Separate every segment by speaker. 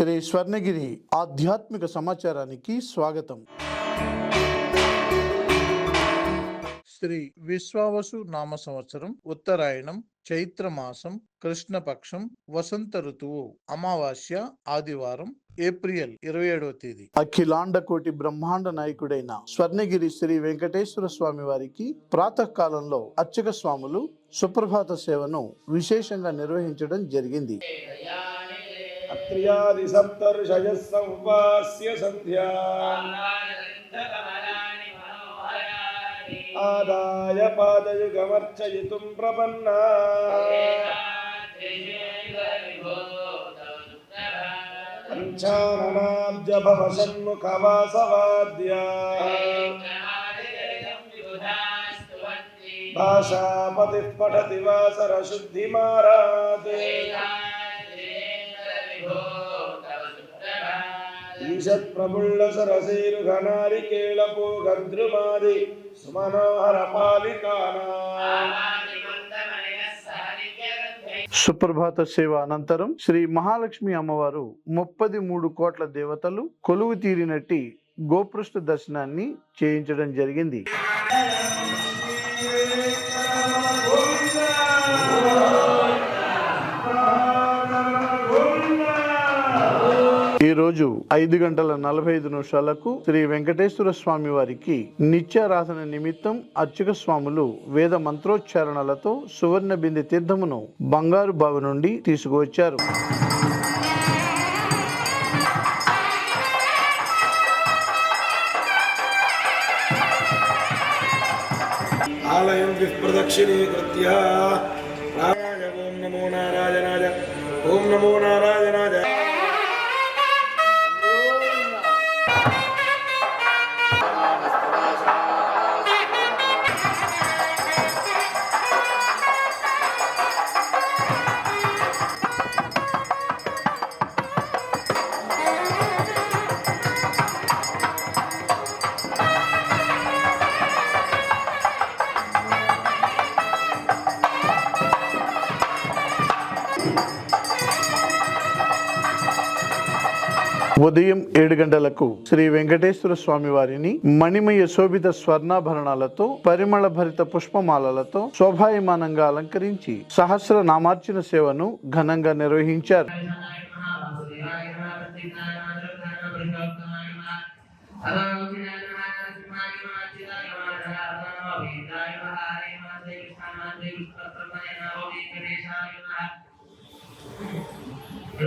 Speaker 1: శ్రీ స్వర్ణగిరి ఆధ్యాత్మిక సమాచారానికి స్వాగతం. శ్రీ విశ్వావసు నామ సంవత్సరం ఉత్తరాయణం చైత్ర మాసం కృష్ణపక్షం వసంత ఋతువు అమావాస్య ఆదివారం ఏప్రిల్ ఇరవై ఏడవ తేదీ. అఖిలాండ కోటి బ్రహ్మాండ నాయకుడైన స్వర్ణగిరి శ్రీ వెంకటేశ్వర స్వామి వారికి ప్రాతకాలంలో అర్చక స్వాములు సుప్రభాత సేవను విశేషంగా నిర్వహించడం జరిగింది.
Speaker 2: त्रियादिसप्तर्षयः संवास्य सन्ध्या आदाय पादयुगमर्चयितुं प्रपन्ना। पञ्चाननाब्जभवषण्मुखवासवाद्या। भाषापतिः पठति భాషాపతి పఠతి వాసర ఘనారి ఈషత్ప్రముళ్ళ సరసీరుఘనారికేళపో గంధ్రుమాది సుమనోహర పాలికానా
Speaker 1: సుప్రభాత సేవ అనంతరం శ్రీ మహాలక్ష్మి అమ్మవారు ముప్పది మూడు కోట్ల దేవతలు కొలువు తీరినట్టి గోపృష్ఠ దర్శనాన్ని చేయించడం జరిగింది. రోజు ఐదు గంటల నలభై ఐదు నిమిషాలకు శ్రీ వెంకటేశ్వర స్వామి వారికి నిత్యారాధన నిమిత్తం అర్చక స్వాములు వేద మంత్రోచ్చారణలతో సువర్ణ బింది తీర్థమును బంగారు బావి నుండి తీసుకువచ్చారు.
Speaker 2: ఆలయం విప్రదక్షిణీకృత్య ఓం నమో నారాయణాయ. ఓం నమో నారాయణాయ.
Speaker 1: ఉదయం ఏడు గంటలకు శ్రీ వెంకటేశ్వర స్వామి వారిని మణిమయ శోభిత స్వర్ణాభరణాలతో పరిమళ భరిత పుష్పమాలలతో శోభాయమానంగా అలంకరించి సహస్ర నామార్చన సేవను ఘనంగా నిర్వహించారు. ఈ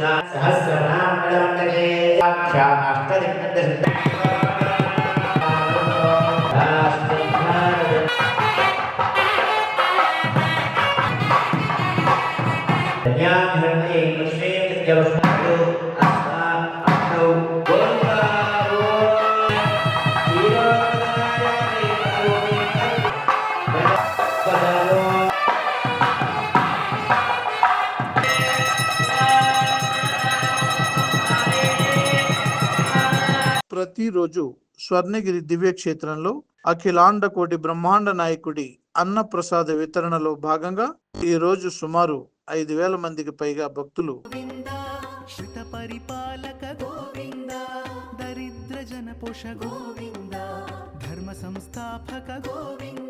Speaker 1: సహస్రనామే అష్టదిగ్నంద ధన్యాభరణే కృష్ణే ప్రతిరోజు స్వర్ణగిరి దివ్యక్షేత్రంలో అఖిలాండ కోటి బ్రహ్మాండ నాయకుడి అన్న ప్రసాద వితరణలో భాగంగా ఈ రోజు సుమారు ఐదు వేల మందికి పైగా భక్తులు
Speaker 3: దరిద్ర జన పోష
Speaker 4: గోవింద ధర్మ సంస్థాపక గోవింద.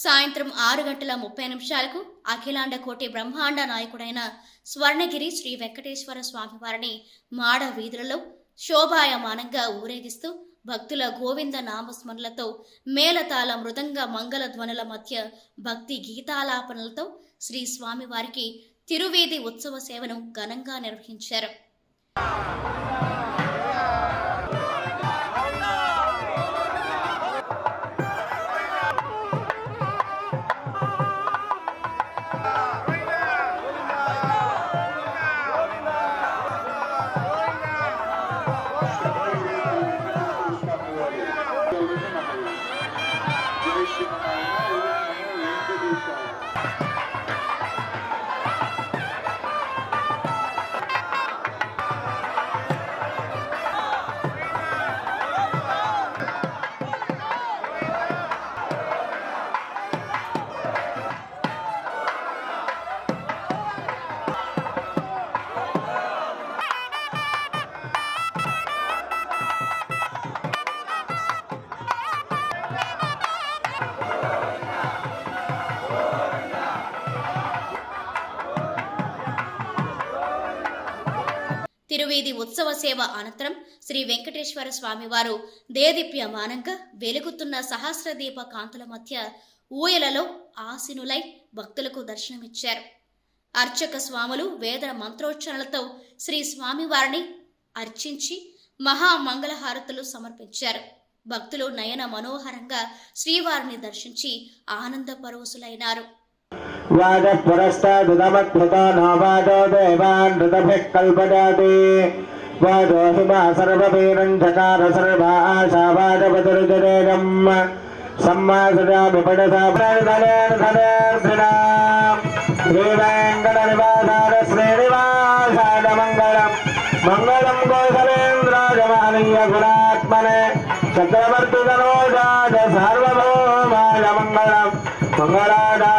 Speaker 4: సాయంత్రం ఆరు గంటల ముప్పై నిమిషాలకు అఖిలాండ కోటి బ్రహ్మాండ నాయకుడైన స్వర్ణగిరి శ్రీ వెంకటేశ్వర స్వామివారిని మాడ వీధులలో శోభాయమానంగా ఊరేగిస్తూ భక్తుల గోవింద నామస్మరణలతో మేళతాళ మృదంగ మంగళ ధ్వనుల మధ్య భక్తి గీతాలాపనలతో శ్రీ స్వామివారికి తిరువేది ఉత్సవ సేవను ఘనంగా నిర్వహించారు. తిరువేది ఉత్సవ సేవ అనంతరం శ్రీ వెంకటేశ్వర స్వామివారు దేదీప్యమానంగా వెలుగుతున్న సహస్రదీప కాంతుల మధ్య ఊయలలో ఆసినులై భక్తులకు దర్శనమిచ్చారు. అర్చక స్వాములు వేద మంత్రోచ్చరణలతో శ్రీ స్వామివారిని అర్చించి మహామంగళహారతులు సమర్పించారు. భక్తులు నయన మనోహరంగా శ్రీవారిని దర్శించి ఆనంద పరవశులైనారు
Speaker 5: वाजपुरस्तादुदमद्भुतो नो वाजो देवान् ऋतभिः कल्पजाति वाजो हिमा सर्ववीरम् चकार सर्वा आशा वाजपतिरुजरेजम् सम्मासजामि पडसा प्रणधनेर्धनेर्धिना श्रीवेङ्कटनिवासाय श्रीनिवासाय मङ्गलम् मङ्गलम् कौशलेन्द्राय महनीय गुणात्मने चक्रवर्तितनोजाय सार्वभौमाय मङ्गलम् मङ्गलादातन